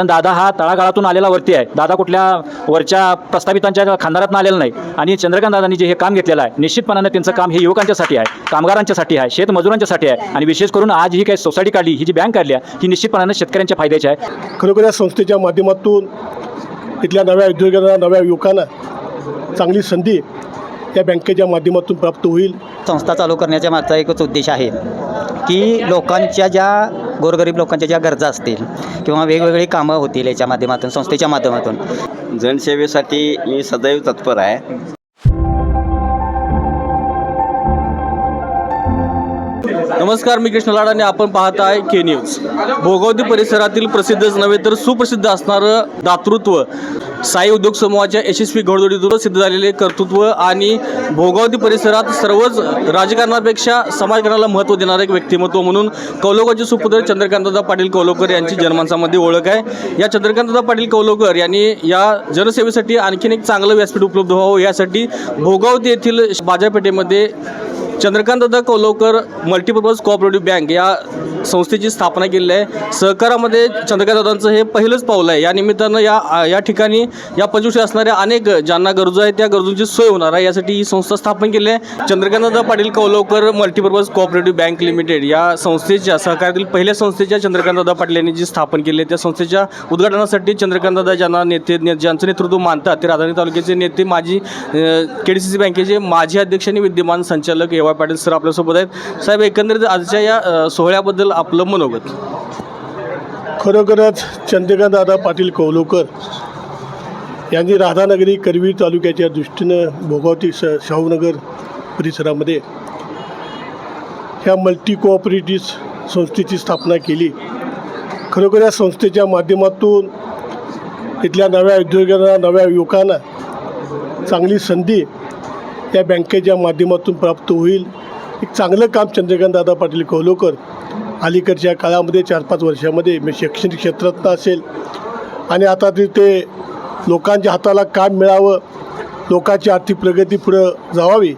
कारण दादा हा तळागाळातून आलेला वरती आहे. दादा कुठल्या वरच्या प्रस्थापितांच्या खानदारातून आलेला नाही. आणि चंद्रकांत दादांनी जे हे काम घेतलेलं आहे निश्चितपणानं त्यांचं काम हे युवकांच्यासाठी आहे कामगारांच्यासाठी आहे शेतमजुरांच्यासाठी आहे. आणि विशेष करून आज ही काही सोसायटी काढली ही जी बँक काढली आहे ही निश्चितपणानं शेतकऱ्यांच्या फायद्याची आहे. खरोखर या संस्थेच्या माध्यमातून इथल्या नव्या उद्योगांना नव्या युवकांना चांगली संधी या बँकेच्या माध्यमातून प्राप्त होईल. संस्था चालू करण्याच्या मागचा एकच उद्देश आहे की लोकांच्या ज्या गोरगरीब लोकांच्या ज्या गरजा असतील किंवा वेगवेगळी कामं होतील याच्या माध्यमातून संस्थेच्या माध्यमातून. जनसेवेसाठी मी सदैव तत्पर आहे. नमस्कार मी कृष्ण लाड आणि आपण पाहत आहे के न्यूज भोगावती परिसरातील प्रसिद्धच नव्हे तर सुप्रसिद्ध असणारं दातृत्व. साई उद्योग समूहाच्या यशस्वी घोडदौडीतून सिद्ध झालेले कर्तृत्व आणि भोगावती परिसरात सर्वच राजकारणापेक्षा समाजकारणाला महत्त्व देणारं एक व्यक्तिमत्व म्हणून कौलोकाचे सुपुत्र चंद्रकांतदा पाटील कौलोकर यांची जनमानसामध्ये ओळख आहे. या चंद्रकांतदा पाटील कौलोकर यांनी या जनसेवेसाठी आणखीन एक चांगलं व्यासपीठ उपलब्ध व्हावं यासाठी भोगावती येथील बाजारपेठेमध्ये Chandrakantda Kolokar multipurpose cooperative bank या संस्थेची स्थापना केलेली आहे. सहकारामध्ये चंद्रकांतदादांचं हे पहिलंच पाऊल आहे. या निमित्तानं या या ठिकाणी या पंचवीशी असणाऱ्या अनेक ज्यांना गरजू आहे त्या गरजूंची सोय होणार आहे. यासाठी ही संस्था स्थापन केली आहे. Chandrakantda Patil Kolokar multipurpose cooperative bank limited या संस्थेच्या सहकारातील पहिल्या संस्थेच्या चंद्रकांतदा पाटील यांनी जी स्थापन केली आहे त्या संस्थेच्या उद्घाटनासाठी चंद्रकांतदा ज्यांना नेते ने- ज्यांचं नेतृत्व मानतात ते राजधानी तालुक्याचे नेते माजी के डी सी सी बँकेचे माजी अध्यक्ष आणि विद्यमान संचालक एवा वाय पाटील सर आपल्यासोबत आहेत. साहेब एकंदरीत आजच्या या सोहळ्याबद्दल आपलं मनोगत खरोखरच चंद्रकांत दादा पाटील कौलोकर यांनी राधानगरी करवी तालुक्याच्या दृष्टीनं भोगावती स शाहूनगर परिसरामध्ये ह्या मल्टी कोऑपरेटिव्ह संस्थेची स्थापना केली. खरोखर या संस्थेच्या माध्यमातून इथल्या नव्या उद्योगांना नव्या युवकांना चांगली संधी या बँकेच्या माध्यमातून प्राप्त होईल. एक चांगलं काम चंद्रकांत दादा पाटील कौलोकर अलीकडच्या काळामध्ये चार पाच वर्षामध्ये मी शैक्षणिक क्षेत्रात असेल. आणि आता ते ते लोकांच्या हाताला काम मिळावं लोकांची आर्थिक प्रगती पुढं जावावी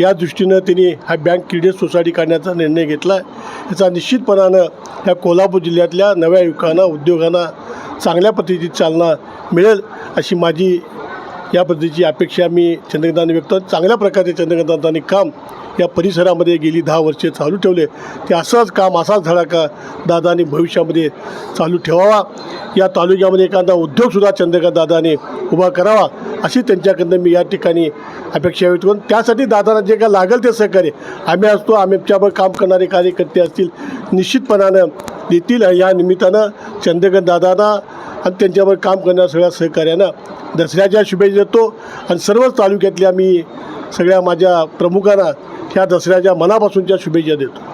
या दृष्टीनं त्यांनी हा बँक क्रेडिट सोसायटी काढण्याचा निर्णय घेतला. याचा निश्चितपणानं या कोल्हापूर जिल्ह्यातल्या नव्या युवकांना उद्योगांना चांगल्या पद्धतीची चालना मिळेल अशी माझी या पद्धतीची अपेक्षा मी चंद्रकांतांनी व्यक्त चांगल्या प्रकारे चंद्रकांतांनी काम या परिसरामध्ये गेली दहा वर्षे चालू ठेवले. ते असंच काम असाच धडाका दादानी भविष्यामध्ये चालू ठेवावा. या तालुक्यामध्ये एखादा उद्योगसुद्धा चंद्रकांत दादाने उभा करावा अशी त्यांच्याकडनं मी या ठिकाणी अपेक्षा व्यक्त करून त्यासाठी दादांना जे काय लागेल ते सहकार्य. आम्ही असतो आमच्यावर काम करणारे कार्यकर्ते असतील निश्चितपणानं देतील. या निमित्तानं चंद्रकांत दादांना आणि त्यांच्यावर काम करणाऱ्या सगळ्या सहकार्यानं दसऱ्याच्या शुभेच्छा देतो. आणि सर्वच तालुक्यातल्या मी सगळ्या माझ्या प्रमुखांना ह्या दसऱ्याच्या मनापासूनच्या शुभेच्छा देतो.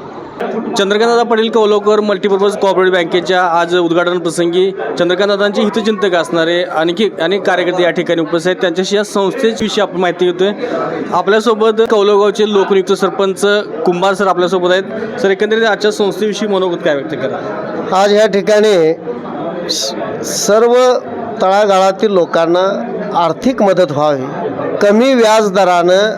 चंद्रकांतदा पाटील कौलोकर मल्टीपर्पज कोऑपरेटिव्ह बँकेच्या आज उद्घाटन प्रसंगी चंद्रकांतदादांचे हितचिंतक असणारे आणखी अनेक कार्यकर्ते या ठिकाणी उपस्थित आहेत. त्यांच्याशी या संस्थेविषयी आपण माहिती घेतोय. आपल्यासोबत कौलोगावचे लोकनियुक्त सरपंच कुंभार सर आपल्यासोबत आहेत. सर एकंदरीत आजच्या संस्थेविषयी मनोगत काय व्यक्त करा? आज ह्या ठिकाणी सर्व तळागाळातील लोकांना आर्थिक मदत व्हावी कमी व्याजदरानं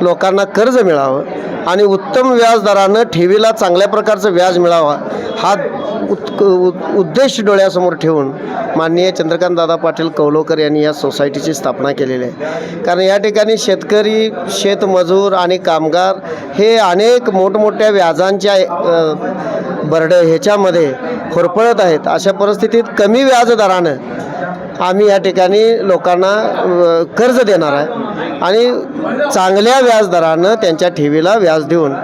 लोकांना कर्ज मिळावं आणि उत्तम व्याजदरानं ठेवीला चांगल्या प्रकारचं व्याज मिळावा हा उत् उ- उद्देश डोळ्यासमोर ठेवून माननीय चंद्रकांतदादा पाटील कौलोकर यांनी या सोसायटीची स्थापना केलेली आहे. कारण या ठिकाणी शेतकरी शेतमजूर आणि कामगार हे अनेक मोठमोठ्या व्याजांच्या बरडं ह्याच्यामध्ये होरपळत आहेत. अशा परिस्थितीत कमी व्याजदरानं आम्ही या ठिकाणी लोकांना कर्ज देणार आहे. आणि चांगल्या व्याजदरानं त्यांच्या ठेवीला व्याज देऊन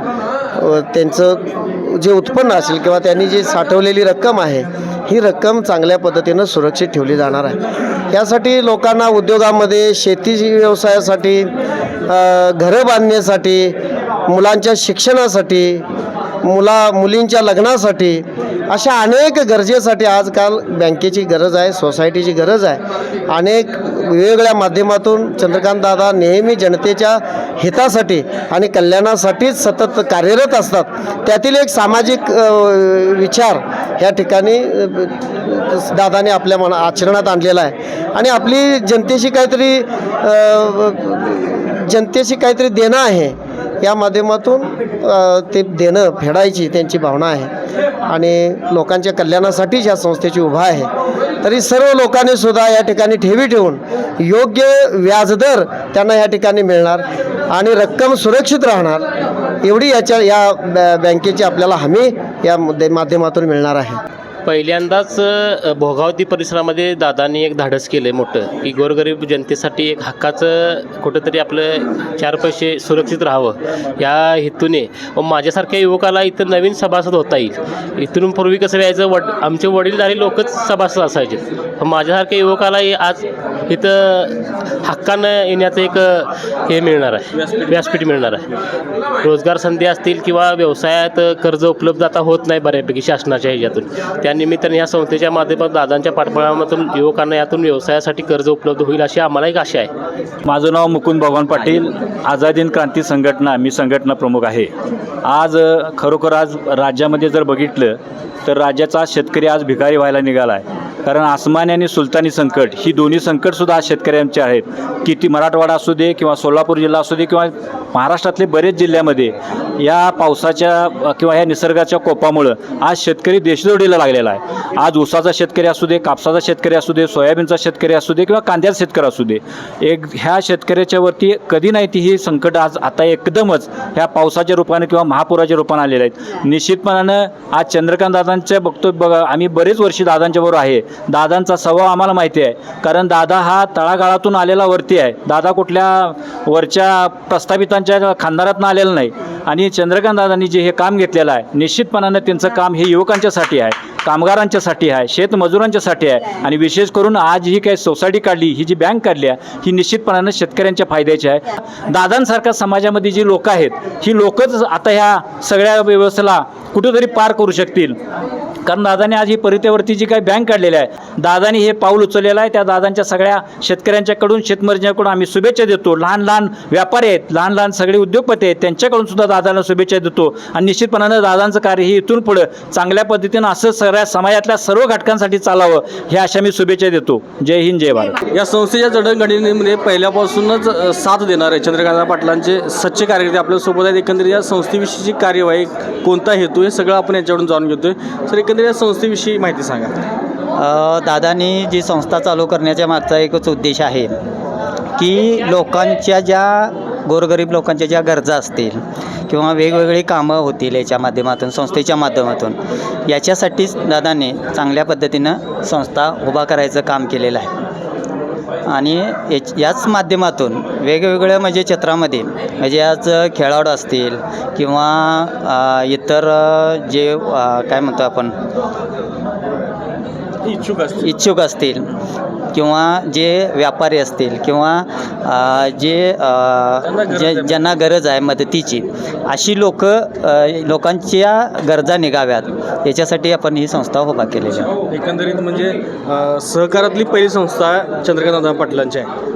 त्यांचं जे उत्पन्न असेल किंवा त्यांनी जी साठवलेली रक्कम आहे ही रक्कम चांगल्या पद्धतीनं सुरक्षित ठेवली जाणार आहे. यासाठी लोकांना उद्योगामध्ये शेती व्यवसायासाठी घरं बांधण्यासाठी मुलांच्या शिक्षणासाठी मुला मुलींच्या लग्नासाठी अशा अनेक गरजेसाठी आजकाल बँकेची गरज आहे सोसायटीची गरज आहे. अनेक वेगवेगळ्या माध्यमातून चंद्रकांतदादा नेहमी जनतेच्या हितासाठी आणि कल्याणासाठीच सतत कार्यरत असतात. त्यातील एक सामाजिक विचार ह्या ठिकाणी दादाने आपल्या मना आचरणात आणलेला आहे. आणि आपली जनतेशी काहीतरी जनतेशी काहीतरी देणं आहे या माध्यमातून ते देणं फेडायची त्यांची भावना आहे. आणि लोकांच्या कल्याणासाठीच या संस्थेची उभा आहे. तरी सर्व लोकांनी सुद्धा या ठिकाणी ठेवी ठेवून योग्य व्याजदर त्यांना या ठिकाणी मिळणार आणि रक्कम सुरक्षित राहणार एवढी याच्या या बॅ- बँकेची आपल्याला हमी या माध्यमातून मिळणार आहे. पहिल्यांदाच भोगावती परिसरामध्ये दादांनी एक धाडस केलं आहे मोठं की गोरगरीब जनतेसाठी एक हक्काचं कुठंतरी आपलं चार पैसे सुरक्षित राहावं. या हेतूने व माझ्यासारख्या युवकाला इथं नवीन सभासद होता येईल. इथून पूर्वी कसं व्हायचं वड आमचे वडीलधारी लोकच सभासद असायचे. माझ्यासारख्या युवकाला आज इथं हक्कानं येण्याचं एक हे मिळणार आहे. व्यासपीठ मिळणार आहे. रोजगार संधी असतील किंवा व्यवसायात कर्ज उपलब्ध आता होत नाही बऱ्यापैकी शासनाच्या ह्याच्यातून. त्या या संस्थेच्या माध्यमातून दादांच्या पाठबळामधून युवकांना यातून व्यवसायासाठी कर्ज उपलब्ध होईल अशी आम्हाला एक आशा आहे. माझं नाव मुकुंद भगवान पाटील. आझाद हिंद क्रांती संघटना मी संघटना प्रमुख आहे. आज खरोखर आज राज्यामध्ये जर बघितलं तर राज्याचा शेतकरी आज भिकारी व्हायला निघाला आहे कारण आसमानी आणि सुलतानी संकट ही दोन्ही संकटसुद्धा आज शेतकऱ्यांचे आहेत. किती मराठवाडा असू दे किंवा सोलापूर जिल्हा असू दे किंवा महाराष्ट्रातले बरेच जिल्ह्यामध्ये या पावसाच्या किंवा या निसर्गाच्या कोपामुळं आज शेतकरी देशदोडीला लागलेला आहे. आज ऊसाचा शेतकरी असू दे कापसाचा शेतकरी असू दे सोयाबीनचा शेतकरी असू दे किंवा कांद्याचा शेतकरी असू दे एक ह्या शेतकऱ्याच्या वरती कधी नाही ती ही संकट आज आता एकदमच ह्या पावसाच्या रूपाने किंवा महापुराच्या रूपाने आलेले आहेत. निश्चितपणानं आज चंद्रकांत दादांच्या बघतो बघा आम्ही बरेच वर्षी दादांच्याबरोबर आहे. दादांचा स्वभाव आम्हाला माहिती आहे. कारण दादा हा तळागाळातून आलेला वरती आहे. दादा कुठल्या वरच्या प्रस्थापितांच्या खानदारातून आलेला नाही. आणि चंद्रकांत दादांनी जे हे काम घेतलेलं आहे निश्चितपणानं त्यांचं काम हे युवकांच्यासाठी आहे. कामगारांच्यासाठी आहे शेतमजुरांच्यासाठी आहे. आणि विशेष करून आज ही काही सोसायटी काढली ही जी बँक काढली आहे ही निश्चितपणानं शेतकऱ्यांच्या फायद्याची आहे. दादांसारख्या समाजामध्ये जी लोकं आहेत ही लोकच आता ह्या सगळ्या व्यवस्थेला कुठेतरी पार करू शकतील. कारण दादाने आज ही परितेवरती जी काही बँक काढलेली आहे दादाने हे पाऊल उचललेलं आहे. त्या दादांच्या सगळ्या शेतकऱ्यांच्याकडून शेतमर्जाकडून आम्ही शुभेच्छा देतो. लहान लहान व्यापारी आहेत लहान लहान सगळे उद्योगपती आहेत त्यांच्याकडून सुद्धा दादांना शुभेच्छा देतो. आणि निश्चितपणानं दादांचं कार्य हे इथून पुढं चांगल्या पद्धतीनं असं सगळ्या समाजातल्या सर्व घटकांसाठी चालावं हे अशा मी शुभेच्छा देतो. जय हिंद जय भारत. या संस्थेच्या जडणघडणीमध्ये पहिल्यापासूनच साथ देणारे चंद्रकांत पाटलांचे सच्चे कार्यकर्ते. आपल्यासोबत आहेत एकंदरीत या संस्थेविषयीची कार्यवाही कोणता हेतू हे सगळं आपण याच्याकडून जाणून घेतोय. तर एकंदरीत या संस्थेविषयी माहिती सांगा. दादांनी जी संस्था चालू करण्याच्या मागचा एकच उद्देश आहे की लोकांच्या ज्या गोरगरीब लोकांच्या ज्या गरजा असतील किंवा वेगवेगळी कामं होतील याच्या माध्यमातून संस्थेच्या माध्यमातून याच्यासाठीच दादाने चांगल्या पद्धतीनं संस्था उभा करायचं काम केलेलं आहे. आणि याच याच माध्यमातून वेगवेगळ्या म्हणजे क्षेत्रामध्ये म्हणजे आज खेळाडू असतील किंवा इतर जे काय म्हणतो आपण? इच्छुक असतील? इच्छुक असतील. किंवा जे व्यापारी असतील किंवा जे जे ज्यांना गरज आहे मदतीची अशी लोक लोकांच्या गरजा निघाव्यात. याच्यासाठी आपण ही संस्था उभा केलेली आहे. एकंदरीत म्हणजे सहकारातली पहिली संस्था चंद्रकांत पाटलांची आहे.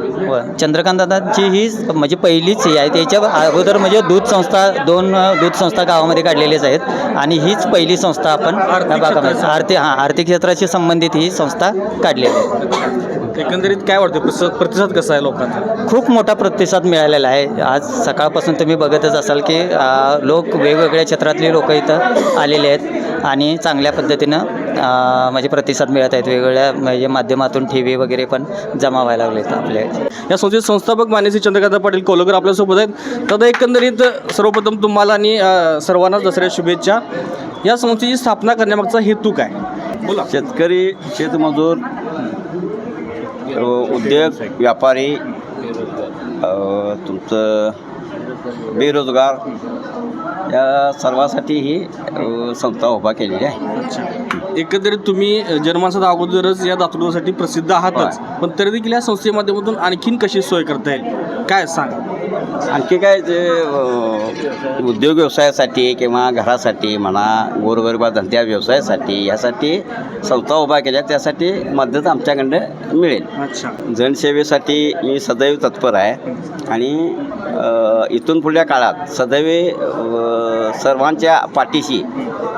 चंद्रकांतदादांची ही म्हणजे पहिलीच ही आहे. त्याच्या अगोदर म्हणजे दूध संस्था दोन दूध संस्था गावामध्ये काढलेल्याच आहेत. आणि हीच पहिली संस्था आपण या भागामध्ये आर्थिक हां आर्थिक क्षेत्राशी संबंधित ही संस्था काढलेली आहे. एकंदरीत काय वाटतं प्रतिसाद प्रतिसाद कसा आहे लोकांचा? खूप मोठा प्रतिसाद मिळालेला आहे. आज सकाळपासून तुम्ही बघतच असाल की लोक वेगवेगळ्या क्षेत्रातली लोक इथं आलेले आहेत आणि चांगल्या पद्धतीनं म्हणजे प्रतिसाद मिळत आहेत वेगवेगळ्या म्हणजे माध्यमातून टी व्ही वगैरे पण जमा व्हायला लागलेत आपल्या या संस्थेचे संस्थापक मान्यश्री चंद्रकांत पाटील कोलकर आपल्यासोबत आहेत. तर एकंदरीत सर्वप्रथम तुम्हाला आणि सर्वांनाच दसऱ्या शुभेच्छा. या संस्थेची स्थापना करण्यामागचा हेतू काय? बोला. शेतकरी शेतमजूर उद्योग व्यापारी तुमचं बेरोजगार या सर्वासाठी ही अ, संस्था उभा केलेली आहे. एकंदरीत तुम्ही जनमानसात अगोदरच या दातृत्वासाठी प्रसिद्ध आहातच. पण तरी देखील या संस्थेच्या माध्यमातून आणखीन कशी सोय करता येईल? काय सांगा? आणखी काय जे अ, उद्योग व्यवसायासाठी किंवा घरासाठी म्हणा गोरगरिबा धंद्या व्यवसायासाठी यासाठी संस्था उभा केल्या. त्यासाठी मदत आमच्याकडं मिळेल. अच्छा. जनसेवेसाठी मी सदैव तत्पर आहे. आणि इथून पुढल्या काळात सदैव सर्वांच्या पाठीशी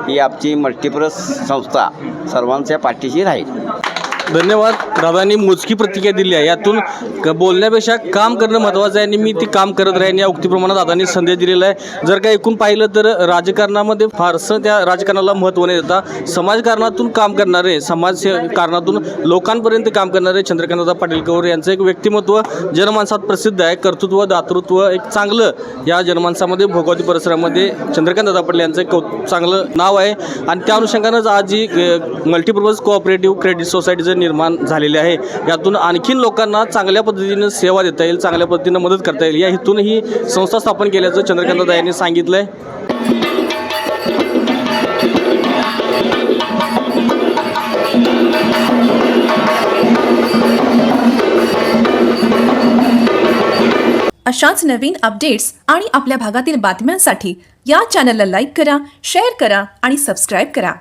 ही आमची मल्टिप्रस संस्था सर्वांच्या पाठीशी राहील. धन्यवाद. दादांनी मोजकी प्रतिक्रिया दिली आहे. यातून क- बोलण्यापेक्षा काम करणं महत्त्वाचं आहे आणि मी ते काम करत राहीन. या उक्तीप्रमाणे दादांनी संदेश दिलेला आहे. जर का एकूण पाहिलं तर राजकारणामध्ये फारसं त्या राजकारणाला महत्त्व न देता. समाजकारणातून काम करणारे समाज कारणातून लोकांपर्यंत काम करणारे चंद्रकांतदादा पाटील कौर यांचं एक व्यक्तिमत्व जनमानसात प्रसिद्ध आहे. कर्तृत्व दातृत्व एक चांगलं या जनमानसामध्ये भोगावती परिसरामध्ये चंद्रकांतदादा पाटील यांचं एक चांगलं नाव आहे. आणि त्या अनुषंगानंच आज जी मल्टीपर्पज कोऑपरेटिव्ह क्रेडिट सोसायटीचं निर्माण झालेले आहे. यातून आणखीन लोकांना चांगल्या पद्धतीनं सेवा देता येईल चांगल्या पद्धतीनं मदत करता येईल. या हेतून ही संस्था स्थापन केल्याचं चंद्रकांतदादा यांनी सांगितलं आहे अशाच नवीन अपडेट्स आणि आपल्या भागातील बातम्यांसाठी या चॅनलला लाईक करा शेअर करा आणि सबस्क्राईब करा.